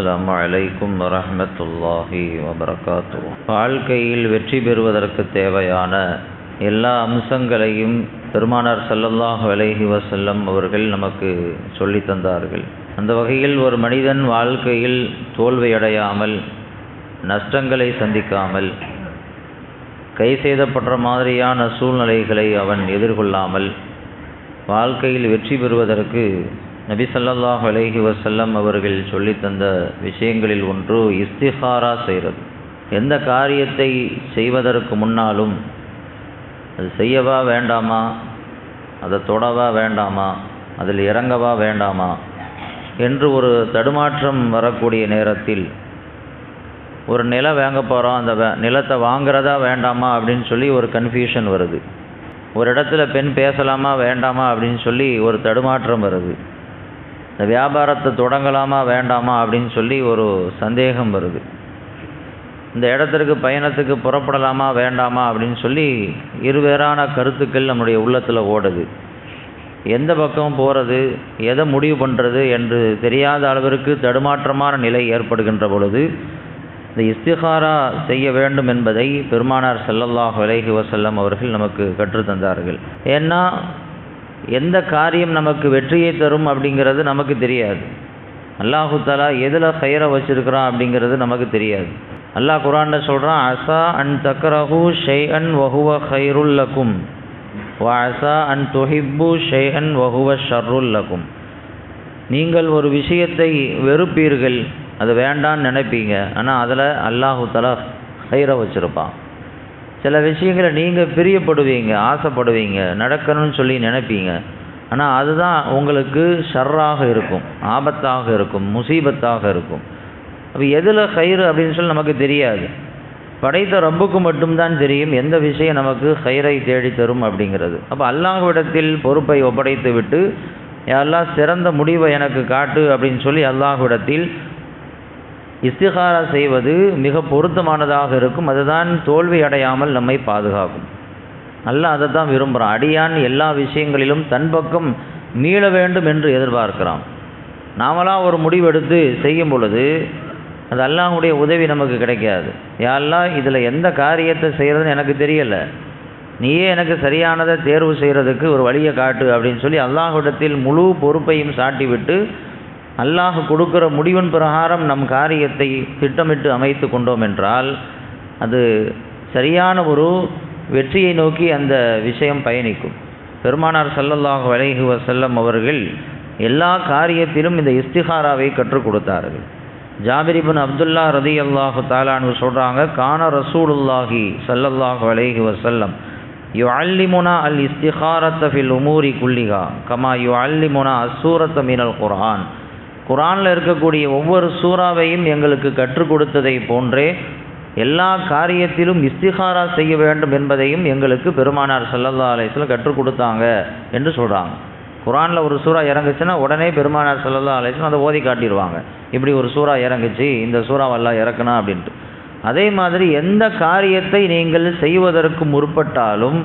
அஸ்ஸலாமு அலைக்கும் வரமத்துல்லாஹி வபரகாத்து வாழ்க்கையில் வெற்றி பெறுவதற்கு தேவையான எல்லா அம்சங்களையும் பெருமானார் சல்லல்லாஹ் அலைஹி வசல்லம் அவர்கள் நமக்கு சொல்லி தந்தார்கள். அந்த வகையில் ஒரு மனிதன் வாழ்க்கையில் தோல்வியடையாமல் நஷ்டங்களை சந்திக்காமல் கை செய்தப்படுற மாதிரியான சூழ்நிலைகளை அவன் எதிர்கொள்ளாமல் வாழ்க்கையில் வெற்றி பெறுவதற்கு நபி ஸல்லல்லாஹு அலைஹி வசல்லம் அவர்கள் சொல்லித்தந்த விஷயங்களில் ஒன்று இஸ்திஹாரா செய்கிறது. எந்த காரியத்தை செய்வதற்கு முன்னாலும் அது செய்யவா வேண்டாமா? அதை தொடவா வேண்டாமா? அதில் இறங்கவா வேண்டாமா? என்று ஒரு தடுமாற்றம் வரக்கூடிய நேரத்தில் ஒரு நிலம் வாங்க போகிறோம் அந்த நிலத்தை வாங்குறதா வேண்டாமா அப்படின்னு சொல்லி ஒரு கன்ஃபியூஷன் வருது. ஒரு இடத்துல பெண் பேசலாமா வேண்டாமா அப்படின்னு சொல்லி ஒரு தடுமாற்றம் வருது. இந்த வியாபாரத்தை தொடங்கலாமா வேண்டாமா அப்படின்னு சொல்லி ஒரு சந்தேகம் வருது. இந்த இடத்திற்கு பயணத்துக்கு புறப்படலாமா வேண்டாமா அப்படின்னு சொல்லி இருவேறான கருத்துக்கள் நம்முடைய உள்ளத்தில் ஓடுது. எந்த பக்கம் போகிறது எதை முடிவு பண்ணுறது என்று தெரியாத அளவிற்கு தடுமாற்றமான நிலை ஏற்படுகின்ற பொழுது இந்த இஸ்திகாரா செய்ய வேண்டும் என்பதை பெருமானார் செல்லல்லாஹ் விலகி வசல்லம் அவர்கள் நமக்கு கற்றுத்தந்தார்கள். ஏன்னா எந்த காரியம் நமக்கு வெற்றியை தரும் அப்படிங்கிறது நமக்கு தெரியாது. அல்லாஹு தாலா எதில் கயிறை வச்சுருக்கிறான் அப்படிங்கிறது நமக்கு தெரியாது. அல்லாஹ் குரான்ல சொல்கிறான் அசா அன் தக்ரஹு ஷெய் அன் வஹுவ ஹைருல் லக்கும். வ அன் தொஹிப்பு ஷெய் அன் வஹுவ ஷர்ருல் லக்கும். நீங்கள் ஒரு விஷயத்தை வெறுப்பீர்கள் அது வேண்டான்னு நினைப்பீங்க. ஆனால் அதில் அல்லாஹு தலா ஹைரை வச்சுருப்பான். சில விஷயங்களை நீங்கள் பிரியப்படுவீங்க ஆசைப்படுவீங்க நடக்கணும்னு சொல்லி நினைப்பீங்க. ஆனால் அதுதான் உங்களுக்கு ஷர்ராக இருக்கும் ஆபத்தாக இருக்கும் முசீபத்தாக இருக்கும். அப்போ எதில் கயிறு அப்படின்னு சொல்லி நமக்கு தெரியாது. படைத்த ரப்புக்கு மட்டும்தான் தெரியும் எந்த விஷயம் நமக்கு கயிறை தேடி தரும் அப்படிங்கிறது. அப்போ அல்லாஹ்விடத்தில் பொறுப்பை ஒப்படைத்து விட்டு எல்லாம் சிறந்த முடிவை எனக்கு காட்டு அப்படின்னு சொல்லி அல்லாஹ்விடத்தில் இஸ்திகாரா செய்வது மிக பொருத்தமானதாக இருக்கும். அதுதான் தோல்வி அடையாமல் நம்மை பாதுகாக்கும். அல்லாஹ் அதை தான் விரும்புகிறான் அடியான் எல்லா விஷயங்களிலும் தன் பக்கம் மீள வேண்டும் என்று எதிர்பார்க்கிறான். நாமளாக ஒரு முடிவெடுத்து செய்யும் பொழுது அது அல்லாஹுடைய உதவி நமக்கு கிடைக்காது. யாரெல்லாம் இதில் எந்த காரியத்தை செய்கிறதுன்னு எனக்கு தெரியலை. நீயே எனக்கு சரியானதை தேர்வு செய்கிறதுக்கு ஒரு வழியை காட்டு அப்படின்னு சொல்லி அல்லாஹ்விடத்தில் முழு பொறுப்பையும் சாட்டிவிட்டு அல்லாஹ் கொடுக்கிற முடிவின் பிரகாரம் நம் காரியத்தை திட்டமிட்டு அமைத்து கொண்டோம் என்றால் அது சரியான ஒரு வெற்றியை நோக்கி அந்த விஷயம் பயணிக்கும். பெருமானார் ஸல்லல்லாஹு அலைஹி வசல்லம் அவர்கள் எல்லா காரியத்திலும் இந்த இஸ்திகாராவை கற்றுக் கொடுத்தார்கள். ஜாபிரிபின் அப்துல்லா ரதி அல்லாஹு தாலான்னு சொல்கிறாங்க கான ரசூலுல்லாஹி ஸல்லல்லாஹு வசல்லம் யு அல்லிமுனா அல் இஸ்திஹாரத்த ஃபில் உமூரி குல்லிகா கமா யுஅல்லிமுனா அஸ்ஸூரத்த மீனல் குரான் குரானில் இருக்கக்கூடிய ஒவ்வொரு சூறாவையும் எங்களுக்கு கற்றுக் கொடுத்ததை போன்றே எல்லா காரியத்திலும் இஸ்திகாரா செய்ய வேண்டும் என்பதையும் எங்களுக்கு பெருமானார் ஸல்லல்லாஹு அலைஹி கற்றுக் கொடுத்தாங்க என்று சொல்கிறாங்க குரானில் ஒரு சூறா இறங்குச்சுன்னா உடனே பெருமானார் ஸல்லல்லாஹு அலைஹி அதை ஓதி காட்டிடுவாங்க. இப்படி ஒரு சூறா இறங்குச்சு இந்த சூறாவெல்லாம் இறக்குனா அப்படின்ட்டு. அதே மாதிரி எந்த காரியத்தை நீங்கள் செய்வதற்கு முற்பட்டாலும்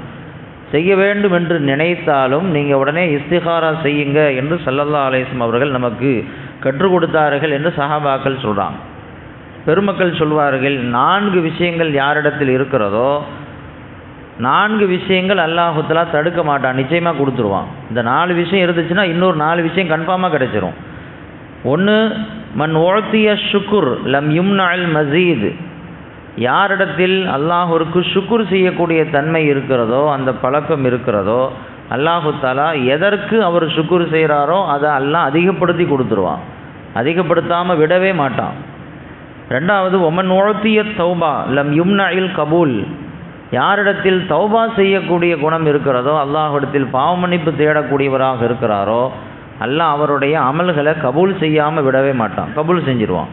செய்ய வேண்டும் என்று நினைத்தாலும் நீங்கள் உடனே இஸ்திகாரா செய்யுங்க என்று சல்லல்லா அலைஹி அவர்கள் நமக்கு கற்றுக் கொடுத்தார்கள் என்று சஹாபாக்கள் சொல்கிறாங்க பெருமக்கள் சொல்வார்கள் நான்கு விஷயங்கள் யாரிடத்தில் இருக்கிறதோ நான்கு விஷயங்கள் அல்லாஹுத்தலா தடுக்க மாட்டான் நிச்சயமாக கொடுத்துருவான். இந்த நாலு விஷயம் இருந்துச்சுன்னா இன்னொரு நாலு விஷயம் கன்ஃபார்மாக கிடைச்சிரும். ஒன்று மன் ஓழ்த்திய ஷுக்குர் லம் யும்னால் மசீது. யாரிடத்தில் அல்லாஹூருக்கு சுக்குர் செய்யக்கூடிய தன்மை இருக்கிறதோ அந்த பழக்கம் இருக்கிறதோ அல்லாஹு தாலா எதற்கு அவர் சுக்குர் செய்கிறாரோ அதை அல்லாஹ் அதிகப்படுத்தி கொடுத்துருவான். அதிகப்படுத்தாமல் விடவே மாட்டான். ரெண்டாவது ஒமன் உழத்திய தௌபா லம் யும்னாயில் கபூல். யாரிடத்தில் தௌபா செய்யக்கூடிய குணம் இருக்கிறதோ அல்லாஹிடத்தில் பாவமன்னிப்பு தேடக்கூடியவராக இருக்கிறாரோ அல்லாஹ் அவருடைய அமல்களை கபூல் செய்யாமல் விடவே மாட்டான். கபூல் செஞ்சிருவான்.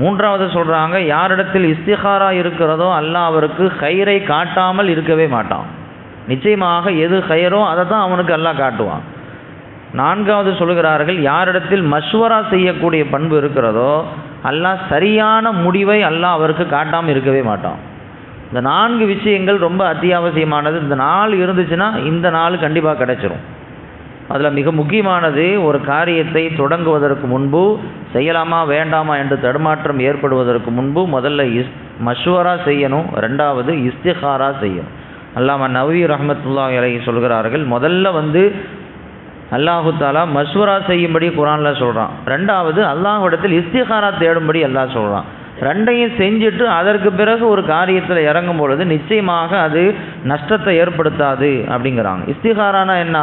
மூன்றாவது சொல்கிறாங்க யாரிடத்தில் இஸ்திகாரா இருக்கிறதோ அல்லாஹ் அவருக்கு ஹைரை காட்டாமல் இருக்கவே மாட்டான். நிச்சயமாக எது ஹயரோ அதை தான் அவனுக்கு அல்லாஹ் காட்டுவான். நான்காவது சொல்கிறார்கள் யாரிடத்தில் மஷ்வரா செய்யக்கூடிய பண்பு இருக்கிறதோ அல்லாஹ் சரியான முடிவை அல்லாஹ் அவருக்கு காட்டாமல் இருக்கவே மாட்டான். இந்த நான்கு விஷயங்கள் ரொம்ப அத்தியாவசியமானது. இந்த நாள் இருந்துச்சுன்னா இந்த நாள் கண்டிப்பாக கிடைச்சிரும். அதில் மிக முக்கியமானது ஒரு காரியத்தை தொடங்குவதற்கு முன்பு செய்யலாமா வேண்டாமா என்று தடுமாற்றம் ஏற்படுவதற்கு முன்பு முதல்ல இஸ் மஷ்வரா செய்யணும் ரெண்டாவது இஸ்திஹாரா செய்யணும். அல்லாம நவி ரஹமத்துல்லா இலகி சொல்கிறார்கள் முதல்ல வந்து அல்லாஹு தாலா மஷ்வரா செய்யும்படி குரானில் சொல்கிறான் ரெண்டாவது அல்லாஹ்விடத்தில் இஸ்திஹாரா தேடும்படி அல்லாஹ் சொல்கிறான் ரெண்டையும் செஞ்சுட்டு அதற்கு பிறகு ஒரு காரியத்தில் இறங்கும் பொழுது நிச்சயமாக அது நஷ்டத்தை ஏற்படுத்தாது அப்படிங்கிறாங்க. இஸ்திஹாரானா என்ன?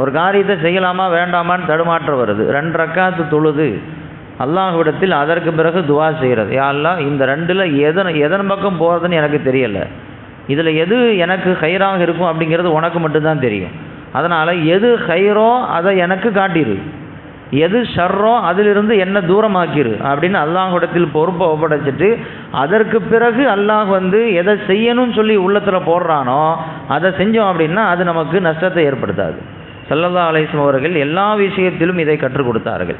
ஒரு காரியத்தை செய்யலாமா வேண்டாமான்னு தடுமாற்றம் வருது. ரெண்டு ரக்காத்து தொழுது. அல்லாஹ்விடத்தில் அதற்கு பிறகு துவா செய்கிறது. யாரெல்லாம் இந்த ரெண்டில் எதன் எதன் பக்கம் போகிறதுன்னு எனக்கு தெரியலை. இதில் எது எனக்கு ஹைராக இருக்கும் அப்படிங்கிறது உனக்கு மட்டும்தான் தெரியும். அதனால் எது ஹைரோ அதை எனக்கு காட்டிடு எது ஷர்ரோ அதிலிருந்து என்ன தூரமாக்கிரு அப்படின்னு அல்லாஹுடத்தில் பொறுப்பை ஒப்படைச்சிட்டு அதற்கு பிறகு அல்லாஹ் வந்து எதை செய்யணும்னு சொல்லி உள்ளத்தில் போடுறானோ அதை செஞ்சோம் அப்படின்னா அது நமக்கு நஷ்டத்தை ஏற்படுத்தாது. சல்லல்லா அலிஸ்லாம் அவர்கள் எல்லா விஷயத்திலும் இதை கற்றுக் கொடுத்தார்கள்.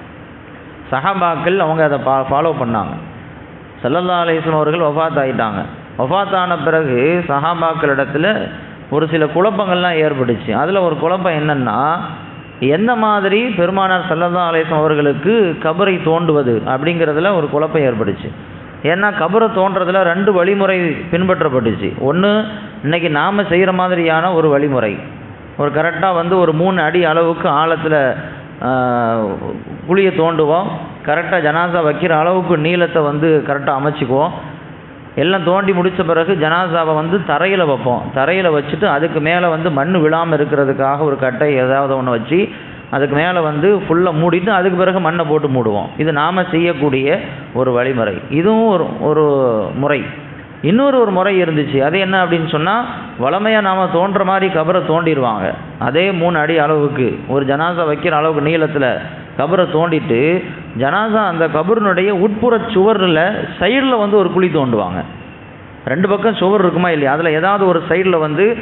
சஹாபாக்கள் அவங்க அதை பா ஃபாலோ பண்ணாங்க. சல்லல்லா அலிஸ்லாம் அவர்கள் ஒஃபாத் ஆகிட்டாங்க ஒஃபாத் ஆன பிறகு சஹாபாக்களிடத்தில் ஒரு சில குழப்பங்கள்லாம் ஏற்பட்டுச்சு. அதில் ஒரு குழப்பம் என்னென்னா எந்த மாதிரி பெருமானார் சல்லல்லா அலிஸ்லாம் அவர்களுக்கு கபரை தோண்டுவது அப்படிங்கிறதுல ஒரு குழப்பம் ஏற்பட்டுச்சு. ஏன்னா கபரை தோன்றதில் ரெண்டு வழிமுறை பின்பற்றப்பட்டுச்சு. ஒன்று இன்னைக்கு நாம் செய்கிற மாதிரியான ஒரு வழிமுறை. ஒரு கரெக்டாக வந்து ஒரு மூணு அடி அளவுக்கு ஆழத்தில் குழியை தோண்டுவோம். கரெக்டாக ஜனாசா வைக்கிற அளவுக்கு நீளத்தை வந்து கரெக்டாக அமைச்சிக்குவோம். எல்லாம் தோண்டி முடித்த பிறகு ஜனாசாவை வந்து தரையில் வைப்போம். தரையில் வச்சுட்டு அதுக்கு மேலே வந்து மண் விழாமல் இருக்கிறதுக்காக ஒரு கட்டை ஏதாவது ஒன்று வச்சு அதுக்கு மேலே வந்து ஃபுல்லாக மூடிட்டு அதுக்கு பிறகு மண்ணை போட்டு மூடுவோம். இது நாம் செய்யக்கூடிய ஒரு வழிமுறை. இதுவும் ஒரு ஒரு முறை. இன்னொரு ஒரு முறை இருந்துச்சு. அது என்ன அப்படின்னு சொன்னால் வளமையாக நாம் தோன்ற மாதிரி கபரை தோண்டிடுவாங்க அதே மூணு அடி அளவுக்கு. ஒரு ஜனாசா வைக்கிற அளவுக்கு நீளத்தில் கபரை தோண்டிட்டு ஜனாசா அந்த கபருனுடைய உட்புற சுவரில் சைடில் வந்து ஒரு குழி தோண்டுவாங்க. ரெண்டு பக்கம் சுவர் இருக்குமா இல்லையா? அதில் ஏதாவது ஒரு சைடில் வந்து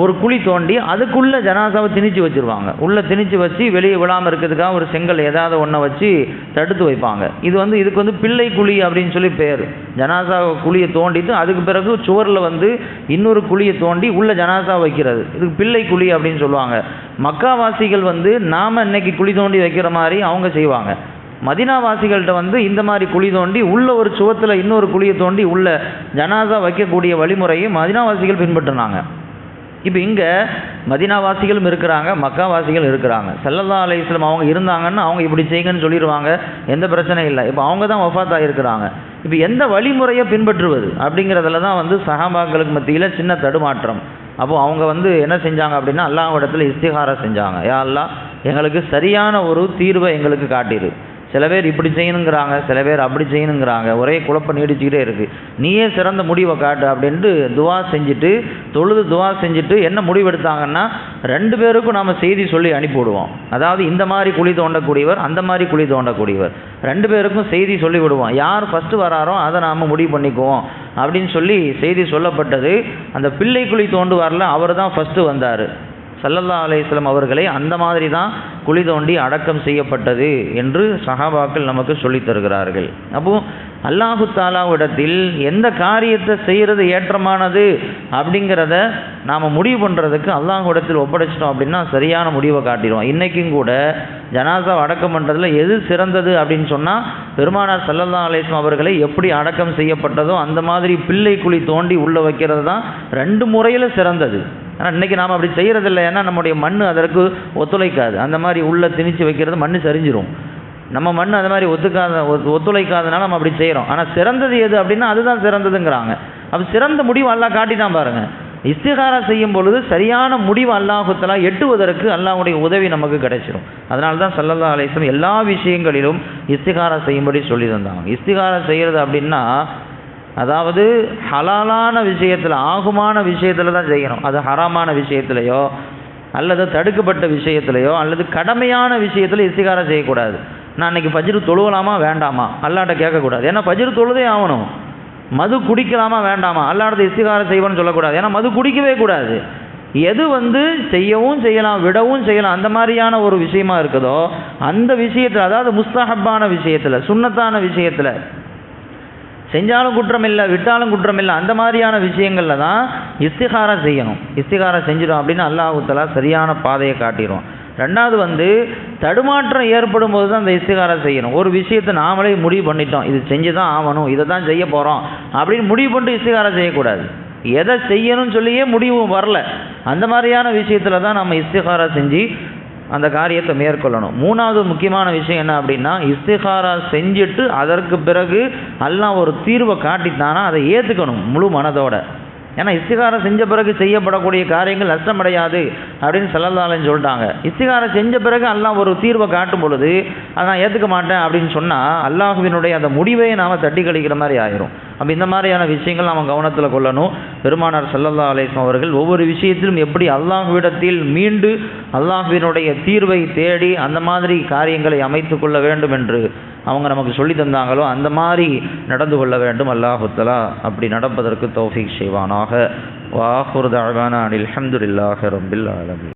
ஒரு குழி தோண்டி அதுக்குள்ளே ஜனாசாவை திணிச்சு வச்சுருவாங்க. உள்ளே திணிச்சு வச்சு வெளியே விழாமல் இருக்கிறதுக்காக ஒரு செங்கல் ஏதாவது ஒன்றை வச்சு தடுத்து வைப்பாங்க. இது வந்து இதுக்கு வந்து பிள்ளை குழி அப்படின்னு சொல்லி பேர். ஜனாசா குழியை தோண்டிட்டு அதுக்கு பிறகு சுவரில் வந்து இன்னொரு குழியை தோண்டி உள்ளே ஜனாசா வைக்கிறது. இதுக்கு பிள்ளை குழி அப்படின்னு சொல்லுவாங்க. மக்காவாசிகள் வந்து நாம் இன்னைக்கு குழி தோண்டி வைக்கிற மாதிரி அவங்க செய்வாங்க. மதினாவாசிகள்கிட்ட வந்து இந்த மாதிரி குழி தோண்டி உள்ள ஒரு சுவத்தில் இன்னொரு குழியை தோண்டி உள்ள ஜனாசா வைக்கக்கூடிய வழிமுறையை மதினாவாசிகள் பின்பற்றினாங்க. இப்போ இங்கே மதினாவாசிகளும் இருக்கிறாங்க மக்காவாசிகள் இருக்கிறாங்க. சல்லல்லா அலையம் அவங்க இருந்தாங்கன்னா அவங்க இப்படி செய்யுங்கன்னு சொல்லிடுவாங்க. எந்த பிரச்சனையும் இல்லை. இப்போ அவங்க தான் ஒஃபாத் ஆகிருக்கிறாங்க இப்போ எந்த வழிமுறையை பின்பற்றுவது அப்படிங்கிறதுல தான் வந்து சஹாபாக்களுக்கு மத்தியில் சின்ன தடுமாற்றம். அப்போது அவங்க வந்து என்ன செஞ்சாங்க அப்படின்னா அல்லாஹ்விடத்தில் இஸ்திகாரம் செஞ்சாங்க. யா அல்லாஹ் எங்களுக்கு சரியான ஒரு தீர்வை எங்களுக்கு காட்டிடு சில பேர் இப்படி செய்யணுங்கிறாங்க சில பேர் அப்படி செய்யணுங்கிறாங்க. ஒரே குழப்பம் நீடிச்சுக்கிட்டே இருக்குது நீயே சிறந்த முடிவை காட்டு அப்படின்ட்டு துவா செஞ்சுட்டு தொழுது துவா செஞ்சுட்டு என்ன முடிவெடுத்தாங்கன்னா ரெண்டு பேருக்கும் நாம் செய்தி சொல்லி அனுப்பிவிடுவோம். அதாவது இந்த மாதிரி குழி தோண்டக்கூடியவர் அந்த மாதிரி குழி தோண்டக்கூடியவர். ரெண்டு பேருக்கும் செய்தி சொல்லி விடுவோம். யார் ஃபஸ்ட்டு வராரோ அதை நாம் முடிவு பண்ணிக்குவோம் அப்படின்னு சொல்லி செய்தி சொல்லப்பட்டது. அந்த பிள்ளை குழி தோண்டுவார்ல அவர் தான் ஃபஸ்ட்டு வந்தார். சல்லல்லா அலையம் அவர்களை அந்த மாதிரி தான் குழி தோண்டி அடக்கம் செய்யப்பட்டது என்று சஹாபாக்கள் நமக்கு சொல்லித் தருகிறார்கள். அப்போ அல்லாஹு தாலாவிடத்தில் எந்த காரியத்தை செய்கிறது ஏற்றமானது அப்படிங்கிறத நாம் முடிவு பண்ணுறதுக்கு அல்லாஹுடத்தில் ஒப்படைச்சிட்டோம் அப்படின்னா சரியான முடிவை காட்டிடுவோம். இன்றைக்கும் கூட ஜனாசா அடக்கம் பண்ணுறதுல எது சிறந்தது அப்படின்னு சொன்னால் பெருமானார் சல்லல்லா அலிஸ்லாம் அவர்களை எப்படி அடக்கம் செய்யப்பட்டதோ அந்த மாதிரி பிள்ளை குழி தோண்டி உள்ளே வைக்கிறது தான் ரெண்டு முறையில் சிறந்தது. ஆனால் இன்றைக்கி நாம் அப்படி செய்கிறதில்ல ஏன்னா நம்முடைய மண் அதற்கு ஒத்துழைக்காது. அந்த மாதிரி உள்ளே திணிச்சு வைக்கிறது மண் சரிஞ்சிரும். நம்ம மண் அது மாதிரி ஒத்துக்காத ஒத்துழைக்காதனால நம்ம அப்படி செய்கிறோம் ஆனால் சிறந்தது எது அப்படின்னா அதுதான் சிறந்ததுங்கிறாங்க. அப்போ சிறந்த முடிவு அல்லா காட்டி தான் பாருங்கள் இஸ்திகாரா செய்யும் பொழுது சரியான முடிவு அல்லாஹுத்தலா எட்டுவதற்கு அல்லாஹுடைய உதவி நமக்கு கிடைச்சிரும். அதனால தான் சல்லல்லா அலிஸ்லம் எல்லா விஷயங்களிலும் இஸ்திகாரா செய்யும்படி சொல்லி தந்தாங்க. இஸ்திகாரா செய்கிறது அப்படின்னா அதாவது ஹலாலான விஷயத்தில் ஆகுமான விஷயத்தில் தான் செய்யணும். அது ஹராமான விஷயத்திலையோ அல்லது தடுக்கப்பட்ட விஷயத்திலையோ அல்லது கடமையான விஷயத்தில் இஸ்திகாரம் செய்யக்கூடாது. நான் இன்றைக்கி பஜ்ரு தொழுவலாமா வேண்டாமா? அல்லாட்ட கேட்கக்கூடாது. ஏன்னா பஜ்ரு தொழுதே ஆகணும். மது குடிக்கலாமா வேண்டாமா? அல்லாடத்தை இஸ்திகாரம் செய்வோன்னு சொல்லக்கூடாது. ஏன்னா மது குடிக்கவே கூடாது. எது வந்து செய்யவும் செய்யலாம் விடவும் செய்யலாம் அந்த மாதிரியான ஒரு விஷயமா இருக்குதோ அந்த விஷயத்தில் அதாவது முஸ்தஹப்பான விஷயத்தில் சுண்ணத்தான விஷயத்தில் செஞ்சாலும் குற்றம் இல்லை விட்டாலும் குற்றம் இல்லை அந்த மாதிரியான விஷயங்களில் தான் இஸ்திகாரம் செய்யணும். இஸ்திகாரம் செஞ்சிடும் அப்படின்னு அல்லாஹுத்தலா சரியான பாதையை காட்டிடும் ரெண்டாவது வந்து தடுமாற்றம் ஏற்படும் போது தான் அந்த இஸ்திகாரம் செய்யணும். ஒரு விஷயத்தை நாமளே முடிவு பண்ணிட்டோம் இது செஞ்சு தான் ஆகணும் இதை தான் செய்ய போகிறோம் அப்படின்னு முடிவு பண்ணிட்டு இஸ்திகாரம் செய்யக்கூடாது. எதை செய்யணும்னு சொல்லியே முடிவு வரல. அந்த மாதிரியான விஷயத்தில் தான் நம்ம இஸ்திகாரம் செஞ்சு அந்த காரியத்தை மேற்கொள்ளணும். மூணாவது முக்கியமான விஷயம் என்ன அப்படின்னா இஸ்திகாரா செஞ்சுட்டு அதற்கு பிறகு எல்லாம் ஒரு தீர்வை காட்டித்தானா அதை ஏற்றுக்கணும் முழு மனதோட. ஏன்னா இஸ்திகாரம் செஞ்ச பிறகு செய்யப்படக்கூடிய காரியங்கள் நஷ்டமடையாது அப்படின்னு செல்லதாலன்னு சொல்லிட்டாங்க. இஸ்திகாரம் செஞ்ச பிறகு அல்லாஹ் ஒரு தீர்வை காட்டும் பொழுது அதை நான் ஏற்றுக்க மாட்டேன் அப்படின்னு சொன்னால் அல்லாஹுவினுடைய அந்த முடிவை நாம் தட்டி கழிக்கிற மாதிரி ஆயிரும். அப்போ இந்த மாதிரியான விஷயங்கள் நாம் கவனத்தில் கொள்ளணும். பெருமானார் சல்லல்லா அலிஸ்லாம் அவர்கள் ஒவ்வொரு விஷயத்திலும் எப்படி அல்லாஹுவிடத்தில் மீண்டு அல்லாஹுவினுடைய தீர்வை தேடி அந்த மாதிரி காரியங்களை அமைத்து கொள்ள வேண்டும் என்று அவங்க நமக்கு சொல்லி தந்தாங்களோ அந்த மாதிரி நடந்து கொள்ள வேண்டும். அல்லாஹுத்தலா அப்படி நடப்பதற்கு தௌஃபிக் செய்வானாக. வாஹுர் தாழ்வான அனில் அஹமதுல்லாஹ் ரபில் ஆலமி